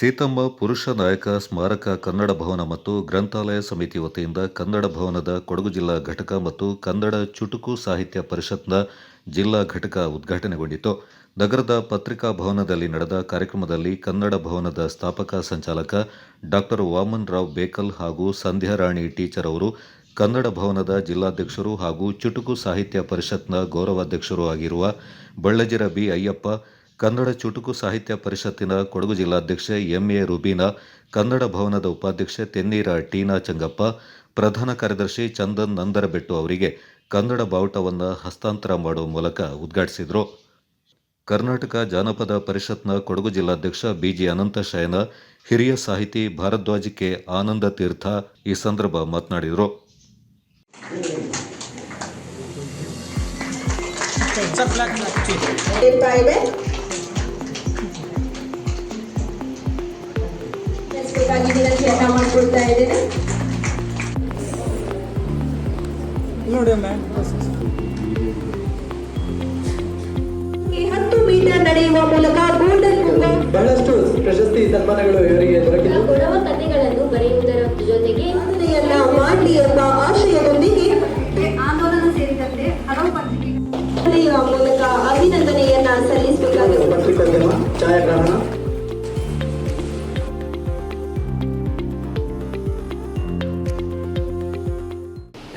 ಸೀತಮ್ಮ ಪುರುಷ ನಾಯಕ ಸ್ಮಾರಕ ಕನ್ನಡ ಭವನ ಮತ್ತು ಗ್ರಂಥಾಲಯ ಸಮಿತಿ ವತಿಯಿಂದ ಕನ್ನಡ ಭವನದ ಕೊಡಗು ಜಿಲ್ಲಾ ಘಟಕ ಮತ್ತು ಕನ್ನಡ ಚುಟುಕು ಸಾಹಿತ್ಯ ಪರಿಷತ್ನ ಜಿಲ್ಲಾ ಘಟಕ ಉದ್ಘಾಟನೆಗೊಂಡಿತು. ನಗರದ ಪತ್ರಿಕಾ ಭವನದಲ್ಲಿ ನಡೆದ ಕಾರ್ಯಕ್ರಮದಲ್ಲಿ ಕನ್ನಡ ಭವನದ ಸ್ಥಾಪಕ ಸಂಚಾಲಕ ಡಾಕ್ಟರ್ ವಾಮನ್ ರಾವ್ ಬೇಕಲ್ ಹಾಗೂ ಸಂಧ್ಯಾರಾಣಿ ಟೀಚರ್ ಅವರು, ಕನ್ನಡ ಭವನದ ಜಿಲ್ಲಾಧ್ಯಕ್ಷರು ಹಾಗೂ ಚುಟುಕು ಸಾಹಿತ್ಯ ಪರಿಷತ್ನ ಗೌರವಾಧ್ಯಕ್ಷರೂ ಆಗಿರುವ ಬಳ್ಳಜಿರ ಬಿ ಅಯ್ಯಪ್ಪ ಕನ್ನಡ ಚುಟುಕು ಸಾಹಿತ್ಯ ಪರಿಷತ್ತಿನ ಕೊಡಗು ಜಿಲ್ಲಾಧ್ಯಕ್ಷೆ ಎಂಎ ರುಬೀನಾ ಕನ್ನಡ ಭವನದ ಉಪಾಧ್ಯಕ್ಷೆ ತೆನ್ನೀರ ಟೀನಾ ಚಂಗಪ್ಪ ಪ್ರಧಾನ ಕಾರ್ಯದರ್ಶಿ ಚಂದನ್ ನಂದರಬೆಟ್ಟು ಅವರಿಗೆ ಕನ್ನಡ ಬಾವುಟವನ್ನು ಹಸ್ತಾಂತರ ಮಾಡುವ ಮೂಲಕ ಉದ್ಘಾಟಿಸಿದರು. ಕರ್ನಾಟಕ ಜಾನಪದ ಪರಿಷತ್ನ ಕೊಡಗು ಜಿಲ್ಲಾಧ್ಯಕ್ಷ ಬಿಜಿ ಅನಂತ ಶಯನ ಹಿರಿಯ ಸಾಹಿತಿ ಭಾರದ್ವಾಜ್ ಕೆ ಆನಂದ ತೀರ್ಥ ಈ ಸಂದರ್ಭ ಮಾತನಾಡಿದರು. ಬೇಕಾಗಿ ವಿನಂತಿ ಅರ್ಥ ಮಾಡ್ಕೊಳ್ತಾ ಇದ್ದೇನೆ. ನೋಡಿ ಹತ್ತು ಮೀಟರ್ ನಡೆಯುವ ಮೂಲಕ ಗೋಲ್ಡನ್ ಬಹಳಷ್ಟು ಪ್ರಶಸ್ತಿ ಸನ್ಮಾನಗಳು ಇವರಿಗೆ ದೊರಕಿದ್ದು. ಕಥೆಗಳನ್ನು ಬರೆಯುವುದರ ಜೊತೆಗೆ ಸಾಧನೆಯನ್ನ ಮಾಡಲಿ ಎಂಬ ಆಶಯದೊಂದಿಗೆ ಆಂದೋಲನ ಸೇರಿದಂತೆ ಹಲವು ಪತ್ರಿಕೆಗಳು ನಡೆಯುವ ಮೂಲಕ ಅಭಿನಂದನೆಯನ್ನ ಸಲ್ಲಿಸಬೇಕಾಗಿದೆ. ಪತ್ರಿಕೋದ್ಯಮ ಛಾಯಾಗ್ರಹಣ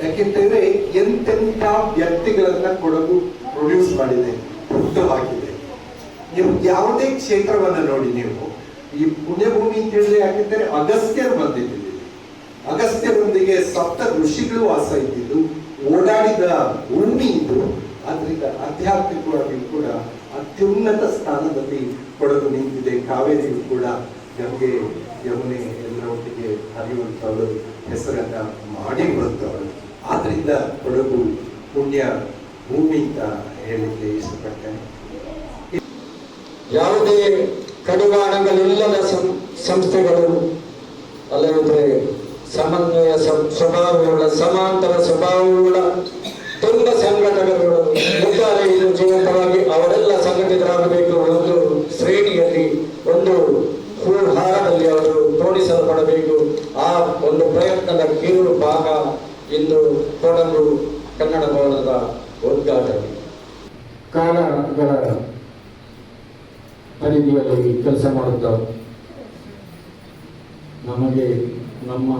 ಯಾಕೆಂತಂದ್ರೆ ಎಂತೆಂಥ ವ್ಯಕ್ತಿಗಳನ್ನ ಕೊಡಗು ಪ್ರೊಡ್ಯೂಸ್ ಮಾಡಿದೆ ಹುಟ್ಟು ನೀವು ಯಾವುದೇ ಕ್ಷೇತ್ರವನ್ನ ನೋಡಿ ನೀವು. ಈ ಪುಣ್ಯಭೂಮಿ ಅಂತ ಹೇಳಿದ್ರೆ ಯಾಕೆಂದ್ರೆ ಅಗಸ್ತ್ಯರು ಬಂದಿದ್ದೀವಿ ಅಗಸ್ತ್ಯರೊಂದಿಗೆ ಸಪ್ತ ಋಷಿಗಳು ವಾಸ ಇದ್ದಿದ್ದು, ಓಡಾಡಿದ ಭೂಮಿ ಇದು. ಆದ್ರಿಂದ ಆಧ್ಯಾತ್ಮಿಕವಾಗಿ ಕೂಡ ಅತ್ಯುನ್ನತ ಸ್ಥಾನದಲ್ಲಿ ಕೊಡಗು ನಿಂತಿದೆ. ಕಾವೇರಿಯು ಕೂಡ ಯಮಗೆ ಯಮುನೆ ಎಲ್ಲರೊಟ್ಟಿಗೆ ಹರಿಯುವಂಥವಳು ಹೆಸರನ್ನ ಮಾಡಿರುವಂಥವಳು ಆದ್ರಿಂದ ಕೊಡಗು ಪುಣ್ಯ ಭೂಮಿ ಅಂತ ಹೇಳಲಿಕ್ಕೆ ಇಷ್ಟಪಡ್ತೇನೆ. ಯಾವುದೇ ಕಡಿವಾಣಗಳಿಲ್ಲದ ಸಂ- ಸಂಸ್ಥೆಗಳು ಅಲ್ಲದೆ ಸಮನ್ವಯ ಸ್ವಭಾವಗಳ ಸಮಾಂತರ ಸ್ವಭಾವಗಳ ತುಂಬ ಸಂಘಟನೆಗಳು ಒಟ್ಟಾರೆ ಇದು ಜೀವಂತವಾಗಿ ಅವರೆಲ್ಲ ಸಂಘಟಿತರಾಗಬೇಕು ಒಂದು ಇಂದು ಕೊಡಗು ಕನ್ನಡ ಭವನದ ಉದ್ಘಾಟನೆ. ಕಾಲಗಳ ಪರಿಧಿಯಲ್ಲಿ ಕೆಲಸ ಮಾಡುತ್ತ ನಮಗೆ ನಮ್ಮ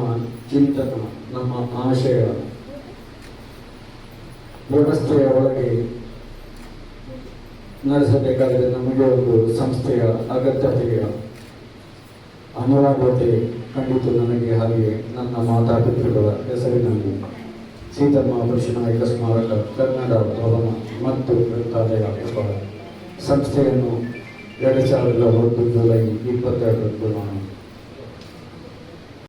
ಚಿಂತನ ನಮ್ಮ ಆಶಯ ವ್ಯವಸ್ಥೆಯ ಒಳಗೆ ನಡೆಸಬೇಕಾದರೆ ನಮಗೆ ಒಂದು ಸಂಸ್ಥೆಯ ಅಗತ್ಯತೆಯ ಅನಿವಾರ್ಯತೆ ಕಂಡಿತು ನನಗೆ ಹಾಗೆ ನನ್ನ ಮಾತಾಪಿತೃಗಳ ಹೆಸರಿನಲ್ಲಿ. ಸೀತಮ್ಮ ಪುರುಷನಾಯಕ ಸ್ಮಾರಕ, ಕನ್ನಡ ಭವನ ಮತ್ತು ಗ್ರಂಥಾಲಯ ಎಂಬ ಸಂಸ್ಥೆಯನ್ನು ಎರಡು ಸಾವಿರದ ಒಂದು ಜುಲೈ ಇಪ್ಪತ್ತೆರಡರಂದು ನಾನು